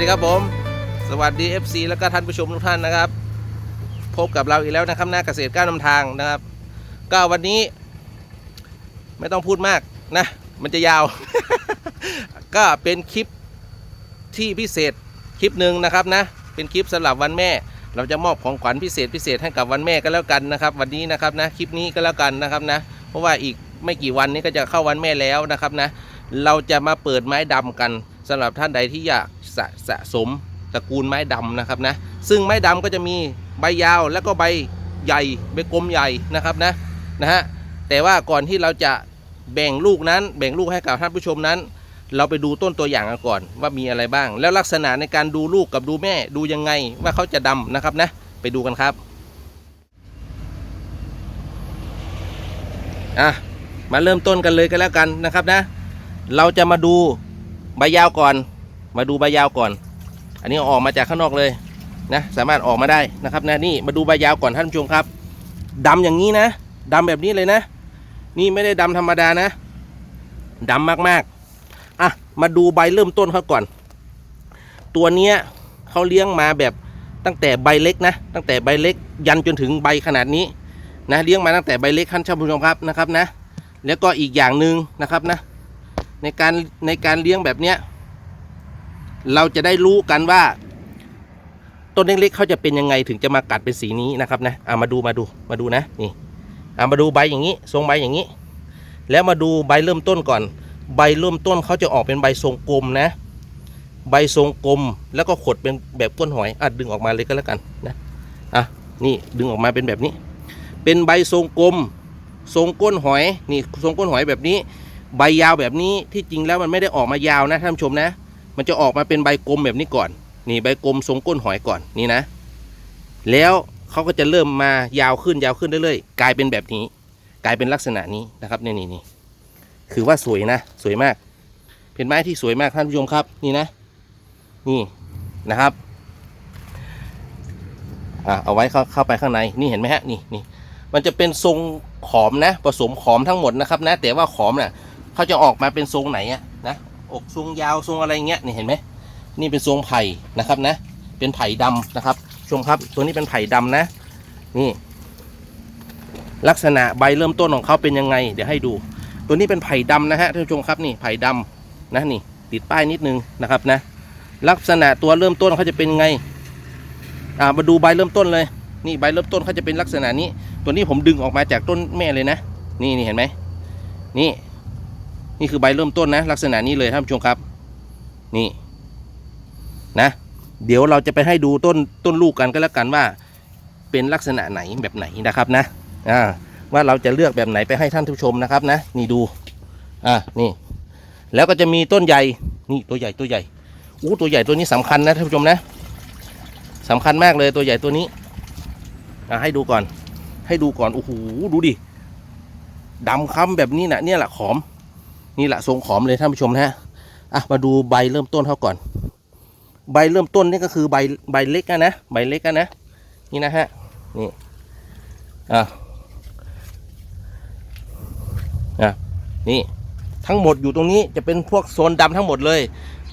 ดีครับผม สวัสดี FC แล้วก็ท่านผู้ชมทุกท่านนะครับ พบกับเราอีกแล้วนะครับหน้าเกษตรก้าวนำทางนะครับ ก็วันนี้ ไม่ต้องพูดมากนะ มันจะยาว ก็เป็นคลิปที่พิเศษคลิปหนึ่งนะครับนะ เป็นคลิปสำหรับวันแม่ เราจะมอบของขวัญพิเศษพิเศษให้กับวันแม่ก็แล้วกันนะครับ วันนี้นะครับนะคลิปนี้ก็แล้วกันนะครับนะ เพราะว่าอีกไม่กี่วันนี้ก็จะเข้าวันแม่แล้วนะครับนะ เราจะมาเปิดไม้ดำกัน สำหรับท่านใดที่อยากสะสะสมตระกูลไม้ดำนะครับนะซึ่งไม้ดำก็จะมีใบยาวแล้วก็ใบใหญ่ใบกลมใหญ่นะครับนะนะฮะแต่ว่าก่อนที่เราจะแบ่งลูกนั้นแบ่งลูกให้กับท่านผู้ชมนั้น เราไปดูต้นตัวอย่างกันก่อนว่ามีอะไรบ้าง แล้วลักษณะในการดูลูกกับดูแม่ดูยังไงว่าเขาจะดำนะครับนะไปดูกันครับอะมาเริ่มต้นกันเลยกันแล้วกันนะครับนะ เราจะมาดู ใบยาวก่อน มาดูใบยาวก่อน อันนี้ออกมาจากข้างนอกเลยนะสามารถออกมาได้นะครับนะนี่มาดูใบยาวก่อนท่านผู้ชมครับดำอย่างนี้นะดำแบบนี้เลยนะ นี่ไม่ได้ดำธรรมดานะดำมากๆอะมาดูใบเริ่มต้นเขาก่อน ตัวเนี้ยเขาเลี้ยงมาแบบตั้งแต่ใบเล็กนะ ตั้งแต่ใบเล็กยันจนถึงใบขนาดนี้นะเลี้ยงมาตั้งแต่ใบเล็กท่านผู้ชมครับนะครับนะ แล้วก็อีกอย่างหนึ่งนะครับนะ ในการในการเลี้ยงแบบเนี้ยเราจะได้รู้กันว่า ต้นเล็กๆเขาจะเป็นยังไงถึงจะมากัดเป็นสีนี้นะครับนะเอามาดูมาดูมาดูนะนี่เอามาดูใบอย่างนี้ ทรงใบอย่างนี้ แล้วมาดูใบเริ่มต้นก่อน ใบเริ่มต้นเขาจะออกเป็นใบทรงกลมนะ ใบทรงกลมแล้วก็ขดเป็นแบบก้นหอยอะดึงออกมาเลยก็แล้วกันนะอะนี่ดึงออกมาเป็นแบบนี้ เป็นใบทรงกลม ทรงก้นหอยนี่ทรงก้นหอยแบบนี้ ใบยาวแบบนี้ที่จริงแล้วมันไม่ได้ออกมายาวนะท่านผู้ชมนะ มันจะออกมาเป็นใบกลมแบบนี้ก่อน นี่ใบกลมทรงก้นหอยก่อนนี่นะ แล้วเขาก็จะเริ่มมายาวขึ้นยาวขึ้นเรื่อยๆกลายเป็นแบบนี้ กลายเป็นลักษณะนี้นะครับนี่นี่นี่คือว่าสวยนะ สวยมาก เป็นไม้ที่สวยมากท่านผู้ชมครับ นี่นะ นี่นะครับอะเอาไว้เข้าเข้าไปข้างในนี่เห็นไหมฮะนี่นี่มันจะเป็นทรงขอมนะผสมขอมทั้งหมดนะครับนะแต่ว่าขอมเนะ่ะ เขาจะออกมาเป็นทรงไหนอะนะอกทรงยาวทรงอะไรเงี้ยนี่เห็นไหมนี่เป็นทรงไผ่นะครับนะ เป็นไผ่ดำนะครับชมครับ ตัวนี้เป็นไผ่ดำนะ นี่ ลักษณะใบเริ่มต้นของเขาเป็นยังไง เดี๋ยวให้ดู ตัวนี้เป็นไผ่ดำนะฮะท่านผู้ชมครับนี่ไผ่ดำนะนี่ ติดป้ายนิดนึงนะครับนะ ลักษณะตัวเริ่มต้นเขาจะเป็นไงอ่ามาดูใบเริ่มต้นเลย นี่ใบเริ่มต้นเขาจะเป็นลักษณะนี้ ตัวนี้ผมดึงออกมาจากต้นแม่เลยนะ นี่นี่เห็นไหมนี่ นี่คือใบเริ่มต้นนะ ลักษณะนี้เลยท่านผู้ชมครับ นี่นะ เดี๋ยวเราจะไปให้ดูต้นต้นลูกกันก็แล้วกันว่า เป็นลักษณะไหนแบบไหนนะครับนะอ่าว่าเราจะเลือกแบบไหนไปให้ท่านผู้ชมนะครับนะ นี่ดูอ่านี่ แล้วก็จะมีต้นใหญ่นี่ตัวใหญ่ตัวใหญ่อู้ตัวใหญ่ตัวนี้สำคัญนะท่านผู้ชมนะสำคัญมากเลยตัวใหญ่ตัวนี้อ่าให้ดูก่อน ให้ดูก่อนโอ้โหดูดิดำค้ำแบบนี้นะเนี่ยแหละขอม นี่แหละทรงขอมเลยท่านผู้ชมนะฮะอะมาดูใบเริ่มต้นเขาก่อน ใบเริ่มต้นนี่ก็คือใบใบเล็กอะนะใบเล็กนะนี่นะฮะนี่อะอะนี่ทั้งหมดอยู่ตรงนี้จะเป็นพวกโซนดำทั้งหมดเลย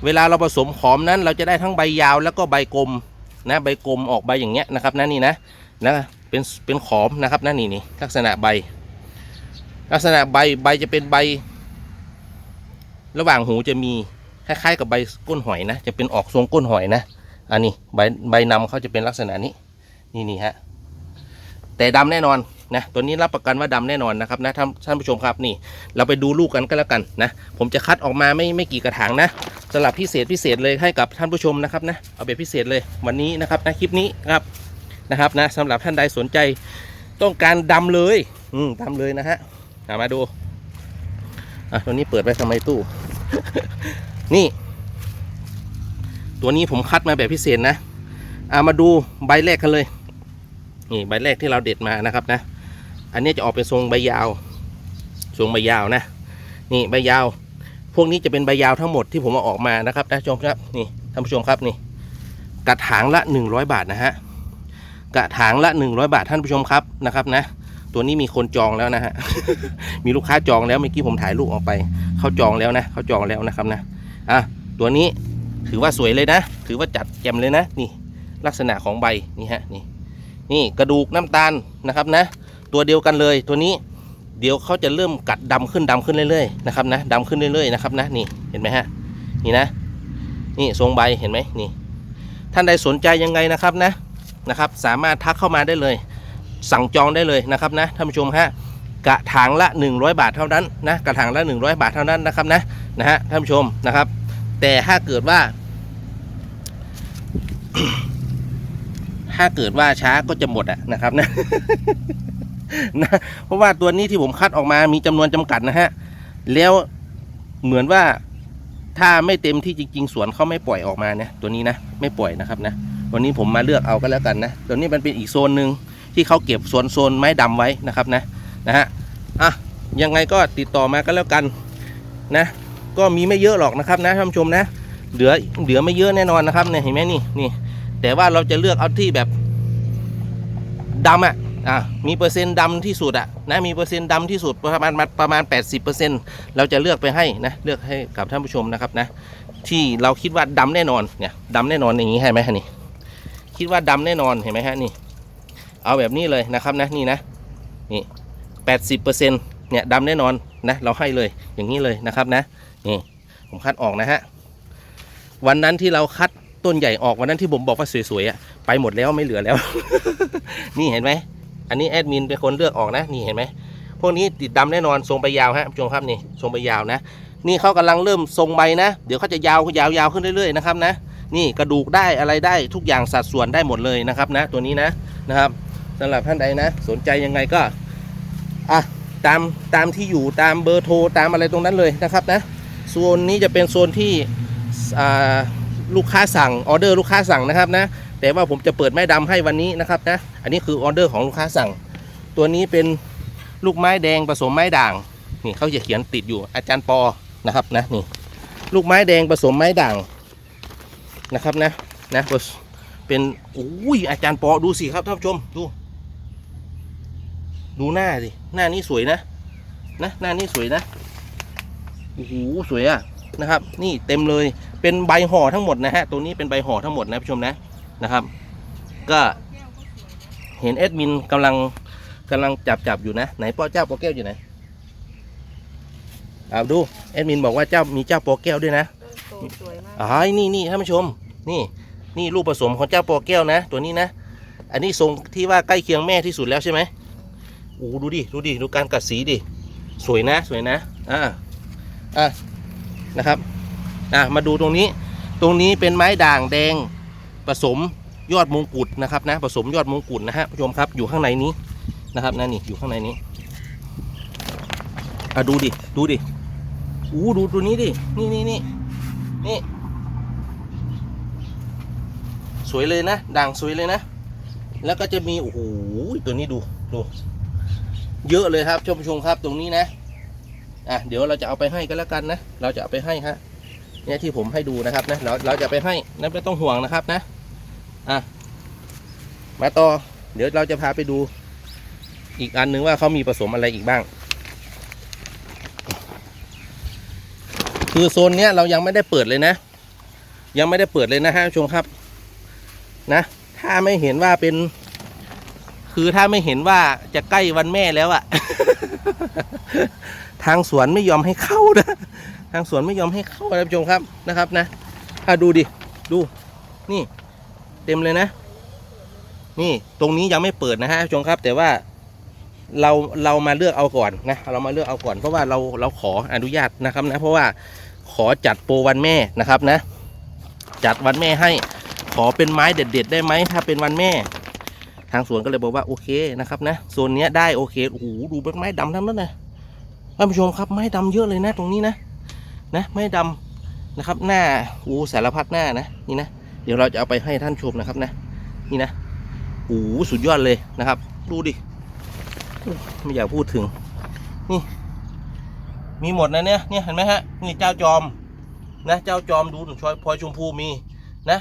เวลาเราผสมขอมนั้น เราจะได้ทั้งใบยาวแล้วก็ใบกลมนะใบกลมออกใบอย่างเงี้ยนะครับนะนี่นะนะเป็นเป็นขอมนะครับนั่นนี่นี่ลักษณะใบ ลักษณะใบใบจะเป็นใบ ระหว่างหูจะมีคล้ายๆกับใบก้นหอยนะ จะเป็นออกทรงก้นหอยนะ อันนี้ใบใบนำเขาจะเป็นลักษณะนี้ นี่นี่ฮะ แต่ดำแน่นอนนะ ตัวนี้รับประกันว่าดำแน่นอนนะครับนะท่านท่านผู้ชมครับนี่ เราไปดูลูกกันก็แล้วกันนะ ผมจะคัดออกมาไม่ไม่กี่กระถางนะสำหรับพิเศษพิเศษเลยให้กับท่านผู้ชมนะครับนะ เอาแบบพิเศษเลยวันนี้นะครับนะคลิปนี้ครับนะครับนะสำหรับท่านใดสนใจต้องการดำเลย อืมดำเลยนะฮะอะมาดู อะตัวนี้เปิดไว้ทำไมตู้ นี่ ตัวนี้ผมคัดมาแบบพิเศษนะอะมาดูใบแรกกันเลย นี่ใบแรกที่เราเด็ดมานะครับนะ อันนี้จะออกเป็นทรงใบยาว ทรงใบยาวนะ นี่ใบยาว พวกนี้จะเป็นใบยาวทั้งหมดที่ผมเอาออกมานะครับนะชมครับ นี่ท่านผู้ชมครับนี่ กระถางละ 100 บาทนะฮะ กระถางละ 100 บาทท่านผู้ชมครับนะครับนะ ตัวนี้มีคนจองแล้วนะฮะ มีลูกค้าจองแล้วเมื่อกี้ผมถ่ายรูปออกไป เขาจองแล้วนะเขาจองแล้วนะครับนะอะตัวนี้ถือว่าสวยเลยนะ ถือว่าจัดแจ่มเลยนะนี่ลักษณะของใบนี่ฮะนี่นี่กระดูกน้ำตาลนะครับนะ ตัวเดียวกันเลยตัวนี้เดี๋ยวเขาจะเริ่มกัดดำขึ้นดำขึ้นเรื่อยๆนะครับนะดำขึ้นเรื่อยๆนะครับนะนี่เห็นไหมฮะนี่นะ นี่ทรงใบเห็นไหมนี่ ท่านใดสนใจยังไงนะครับนะนะครับ สามารถทักเข้ามาได้เลย สั่งจองได้เลยนะครับนะท่านผู้ชมฮะ กระถางละ 100 บาทเท่านั้นนะกระถางละ 100 บาทเท่านั้นนะครับนะนะฮะท่านผู้ชมนะครับ แต่ถ้าเกิดว่า ถ้าเกิดว่าช้าก็จะหมดอะนะครับนะนะเพราะว่าตัวนี้ที่ผมคัดออกมามีจำนวนจำกัดนะฮะแล้วเหมือนว่าถ้าไม่เต็มที่จริง ๆ สวนเขาไม่ปล่อยออกมาเนี่ยตัวนี้นะไม่ปล่อยนะครับนะวันนี้ผมมาเลือกเอาก็แล้วกันนะตัวนี้มันเป็นอีกโซนหนึ่งที่เขาเก็บโซนโซนไม้ดำไว้นะครับนะ นะฮะอะยังไงก็ติดต่อมาก็แล้วกันนะ ก็มีไม่เยอะหรอกนะครับนะท่านผู้ชมนะ เหลือเหลือไม่เยอะแน่นอนนะครับเนี่ยเห็นไหมนี่นี่ แต่ว่าเราจะเลือกเอาที่แบบดำอะอะมีเปอร์เซ็นต์ดำที่สุดอะนะมีเปอร์เซ็นต์ดำที่สุดประมาณประมาณ 80%เราจะเลือกไปให้นะเลือกให้กับท่านผู้ชมนะครับนะ ที่เราคิดว่าดำแน่นอนเนี่ยดำแน่นอนอย่างนี้ใช่ไหมฮะนี่คิดว่าดำแน่นอนเห็นไหมฮะนี่ เอาแบบนี้เลยนะครับนะนี่นะนี่ แปดสิบเปอร์เซ็นต์เนี่ยดำแน่นอนนะเราให้เลยอย่างนี้เลยนะครับนะนี่ผมคัดออกนะฮะวันนั้นที่เราคัดต้นใหญ่ออกวันนั้นที่ผมบอกว่าสวยๆอะไปหมดแล้วไม่เหลือแล้ว นี่เห็นไหมอันนี้แอดมินเป็นคนเลือกออกนะนี่เห็นไหมพวกนี้ติดดำแน่นอนทรงไปยาวฮะผู้ชมครับนี่ทรงไปยาวนะ นี่เขากำลังเริ่มทรงใบนะ เดี๋ยวเขาจะยาวยาวยาวขึ้นเรื่อยๆนะครับนะนี่กระดูกได้อะไรได้ทุกอย่างสัดส่วนได้หมดเลยนะครับนะตัวนี้นะนะครับสำหรับท่านใดนะ สนใจยังไงก็ อะตามตามที่อยู่ตามเบอร์โทรตามอะไรตรงนั้นเลยนะครับนะโซนนี้จะเป็นโซนที่ลูกค้าสั่งออเดอร์ลูกค้าสั่งนะครับนะแต่ว่าผมจะเปิดไม้ดำให้วันนี้นะครับนะอันนี้คือออเดอร์ของลูกค้าสั่ง ตัวนี้เป็นลูกไม้แดงผสมไม้ด่างนี่เขาจะเขียนติดอยู่อาจารย์ปอนะครับนะนี่ลูกไม้แดงผสมไม้ด่างนะครับนะนะเป็นอุ้ยอาจารย์ปอดูสิครับท่านผู้ชมดู ดูหน้าสิหน้านี้สวยนะ นะหน้านี้สวยนะโอ้โหสวยอะนะครับ นี่เต็มเลยเป็นใบห่อทั้งหมดนะฮะตัวนี้เป็นใบห่อทั้งหมดนะผู้ชมนะนะครับ ก็เห็นแอดมินกำลังกำลังจับจับอยู่นะไหนป้อเจ้าปอแก้วอยู่ไหนเอาดูแอดมินบอกว่าเจ้ามีเจ้าปอแก้วด้วยนะโตสวยมากอ๋อนี่นี่ท่านผู้ชม นี่นี่ลูกผสมของเจ้าปอแก้วนะ ตัวนี้นะ อันนี้ทรงที่ว่าใกล้เคียงแม่ที่สุดแล้วใช่ไหม โอ้ดูดิ ดูดิ ดูการกัดสีดิ สวยนะ สวยนะ อ่า อะนะครับ อะมาดูตรงนี้ ตรงนี้เป็นไม้ด่างแดงผสมยอดมงกุฎนะครับนะ ผสมยอดมงกุฎนะฮะผู้ชมครับ อยู่ข้างในนี้นะครับนะนี่ อยู่ข้างในนี้ อะดูดิ ดูดิ อู้ดูตัวนี้ดิ นี่นี่นี่นี่ สวยเลยนะ ด่างสวยเลยนะ แล้วก็จะมี โอ้โห ตัวนี้ดู ดู เยอะเลยครับท่านผู้ชมครับตรงนี้นะอะเดี๋ยวเราจะเอาไปให้กันแล้วกันนะ เราจะเอาไปให้ฮะเนี่ยที่ผมให้ดูนะครับนะเราเราจะไปให้นะไม่ต้องห่วงนะครับนะอะมาต่อเดี๋ยวเราจะพาไปดู อีกอันหนึ่งว่าเขามีผสมอะไรอีกบ้าง คือโซนเนี้ยเรายังไม่ได้เปิดเลยนะ ยังไม่ได้เปิดเลยนะฮะชมครับ นะ ถ้าไม่เห็นว่าเป็น คือถ้าไม่เห็นว่าจะใกล้วันแม่แล้วอะ ทางสวนไม่ยอมให้เข้านะ ทางสวนไม่ยอมให้เข้านะผู้ชมครับนะครับนะอะดูดิ ดู นี่ เต็มเลยนะ นี่ตรงนี้ยังไม่เปิดนะฮะผู้ชมครับ แต่ว่าเราเรามาเลือกเอาก่อนนะเรามาเลือกเอาก่อนเพราะว่าเราเราขออนุญาตนะครับนะ เพราะว่าขอจัดโปรวันแม่นะครับนะ จัดวันแม่ให้ขอเป็นไม้เด็ด ๆ ได้ไหมถ้าเป็นวันแม่างสวนก็เลยบอกว่าโอเคนะครับนะโซนนี้ได้โอเคโอ้โหดูเป็นไม้ดำทั้งนั้นนะท่านผู้ชมครับไม้ดำเยอะเลยนะตรงนี้นะนะไม้ดำนะครับหน้าอู้สารพัดหน้านะนี่นะเดี๋ยวเราจะเอาไปให้ท่านชมนะครับนะนี่นะโอ้โหสุดยอดเลยนะครับ ดูดิไม่อยากพูดถึงนี่มีหมดนะเนี่ยเนี่ยเห็นไหมฮะนี่เจ้าจอมนะเจ้าจอมดูชอยพลอยชมพูมีนะ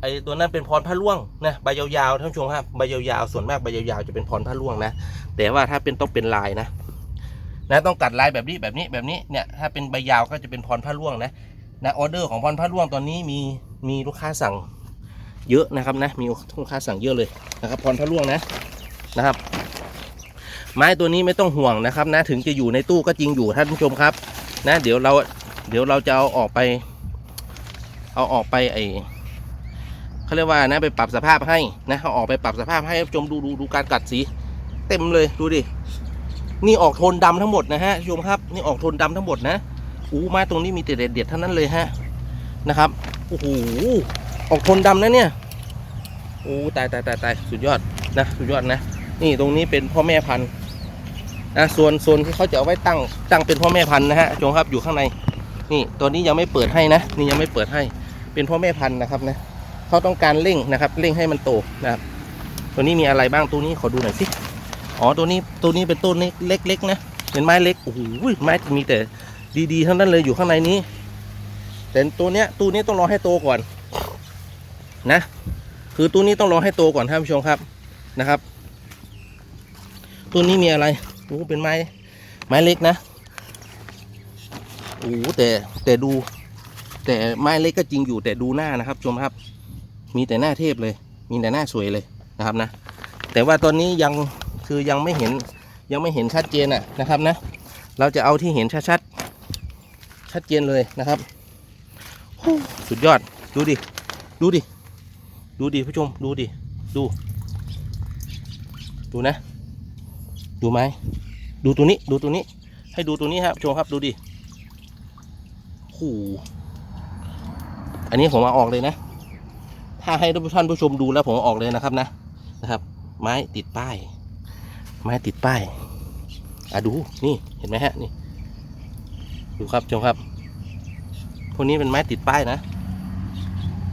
ไอตัวนั้นเป็นพรพระล่วงนะใบยาวๆท่านผู้ชมครับใบยาวๆส่วนมากใบยาวๆจะเป็นพรพระล่วงนะแต่ว่าถ้าเป็นต้องเป็นลายนะนะต้องกัดลายแบบนี้แบบนี้แบบนี้เนี่ยถ้าเป็นใบยาวก็จะเป็นพรพระล่วงนะนะออเดอร์ของพรพระร่วงตอนนี้มีมีลูกค้าสั่งเยอะนะครับนะมีลูกค้าสั่งเยอะเลยนะครับพรพระร่วงนะนะครับ ไม้ตัวนี้ไม่ต้องห่วงนะครับนะถึงจะอยู่ในตู้ก็จริงอยู่ท่านผู้ชมครับ นะ เดี๋ยวเราเดี๋ยวเราจะเอาออกไป เอาออกไปไอ เขาเรียกว่านะไปปรับสภาพให้นะเอาออกไปปรับสภาพให้ท่านชมดูดูดูการกัดสี เต็มเลยดูดินี่ออกโทนดำทั้งหมดนะฮะชมครับนี่ออกโทนดำทั้งหมดนะอู้ม้ตรงนี้มีแต่เด็ดๆทั้งนั้นเลยฮะนะครับโอ้โหออกโทนดำนะเนี่ยโอ้ตายตายตายตายสุดยอดนะสุดยอดนะ นี่ตรงนี้เป็นพ่อแม่พันธุ์นะส่วนส่วนที่เขาจะเอาไว้ตั้งตั้งเป็นพ่อแม่พันธุ์นะฮะชมครับอยู่ข้างในนี่ตัวนี้ยังไม่เปิดให้นะ นี่ยังไม่เปิดให้เป็นพ่อแม่พันธุ์นะครับนะ เขาต้องการเร่งนะครับเร่งให้มันโตนะครับตัวนี้มีอะไรบ้างตัวนี้ขอดูหน่อยสิอ๋อตัวนี้ตัวนี้เป็นต้นเล็กๆนะเป็นไม้เล็กโอ้โหไม้มีแต่ดีๆทั้งนั้นเลยอยู่ข้างในนี้ แต่ตัวเนี้ยตัวนี้ต้องรอให้โตก่อนนะ คือตัวนี้ต้องรอให้โตก่อนท่านผู้ชมครับนะครับตัวนี้มีอะไรโอ้เป็นไม้ไม้เล็กนะโอ้แต่แต่ดู แต่ไม้เล็กก็จริงอยู่แต่ดูหน้านะครับชมครับ มีแต่หน้าเทพเลย มีแต่หน้าสวยเลยนะครับนะ แต่ว่าตอนนี้ยังคือยังไม่เห็นยังไม่เห็นชัดเจนอะนะครับนะ เราจะเอาที่เห็นชัดๆชัดเจนเลยนะครับสุดยอดดูดิ ดูดิ ดูดิผู้ชมดูดิ ดู ดูนะ ดูไหมดูตัวนี้ดูตัวนี้ ให้ดูตัวนี้ครับชมครับดูดิโอ้โหอันนี้ผมเอาออกเลยนะ ถ้าให้ท่านผู้ชมดูแล้วผมออกเลยนะครับนะนะครับ ไม้ติดป้าย ไม้ติดป้ายอะดูนี่เห็นไหมฮะนี่ดูครับชมครับ พวกนี้เป็นไม้ติดป้ายนะ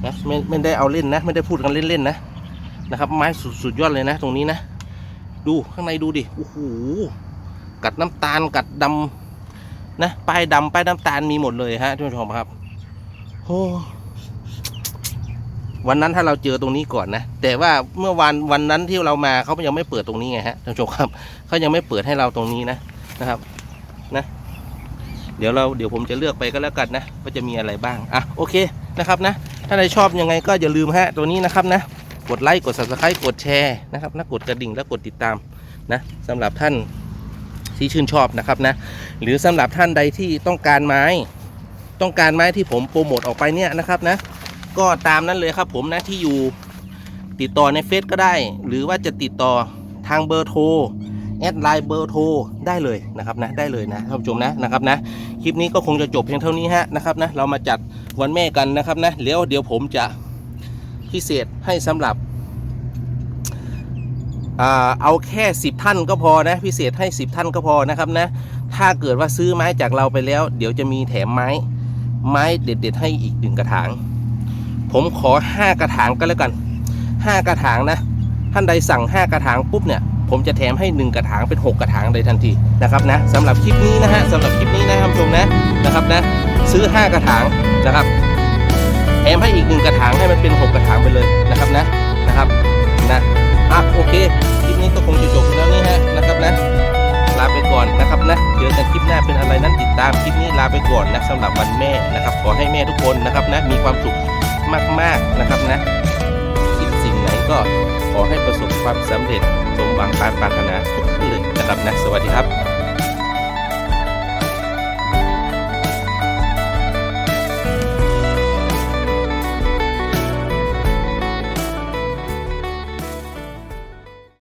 นะไม่ไม่ได้เอาเล่นนะ ไม่ได้พูดกันเล่นๆนะนะครับ ไม้สุดสุดยอดเลยนะ ตรงนี้นะ ดูข้างในดูดิโอ้โหกัดน้ำตาลกัดดำนะป้ายดำป้ายน้ำตาลมีหมดเลยฮะท่านผู้ชมครับโอ้ วันนั้นถ้าเราเจอตรงนี้ก่อนนะ แต่ว่าเมื่อวันวันนั้นที่เรามาเขายังไม่เปิดตรงนี้ไงฮะท่านผู้ชมครับเขายังไม่เปิดให้เราตรงนี้นะนะครับนะ เดี๋ยวเราเดี๋ยวผมจะเลือกไปก็แล้วกันนะว่าจะมีอะไรบ้างอะโอเคนะครับนะ ถ้าใครชอบยังไงก็อย่าลืมฮะตัวนี้นะครับนะกดไลค์กด subscribe กดแชร์นะครับนะกดกระดิ่งและกดติดตามนะสำหรับท่านที่ชื่นชอบนะครับนะหรือสำหรับท่านใดที่ต้องการไม้ ต้องการไม้ที่ผมโปรโมทออกไปเนี่ยนะครับนะ ก็ตามนั้นเลยครับผมนะที่อยู่ติดต่อในเฟซก็ได้ หรือว่าจะติดต่อทางเบอร์โทรแอดไลน์เบอร์โทรได้เลยนะครับนะได้เลยนะท่านผู้ชมนะนะครับนะคลิปนี้ก็คงจะจบเพียงเท่านี้ฮะนะครับนะเรามาจัดวันแม่กันนะครับนะแล้วเดี๋ยวผมจะพิเศษให้สำหรับอเอาแค่ 10 ท่านก็พอนะพิเศษให้ 10 ท่านก็พอนะครับนะถ้าเกิดว่าซื้อไม้จากเราไปแล้ว เดี๋ยวจะมีแถมไม้ไม้เด็ด ๆ ให้อีกหนึ่งกระถาง ผมขอ 5 กระถางก็แล้วกัน 5 กระถางนะ ท่านใดสั่ง 5 กระถางปุ๊บเนี่ย ผมจะแถมให้ 1 กระถางเป็น 6 กระถางเลยทันทีนะครับนะสำหรับคลิปนี้นะฮะสำหรับคลิปนี้นะท่านผู้ชมนะนะครับนะ ซื้อ 5 กระถางนะครับ แถมให้อีกหนึ่งกระถางให้มันเป็นหกกระถางไปเลยนะครับนะนะครับนะอะโอเคคลิปนี้ก็คงจะจบแล้วนี่ฮะนะครับนะลาไปก่อนนะครับนะเจอกันคลิปหน้าเป็นอะไรนั้นติดตามคลิปนี้ลาไปก่อนนะสำหรับวันแม่นะครับ ขอให้แม่ทุกคนนะครับนะมีความสุข มาก ๆนะครับนะคิดสิ่งไหนก็ขอให้ประสบความสำเร็จสมหวังปรารถนาทุกท่านเลยนะครับนะสวัสดีครับ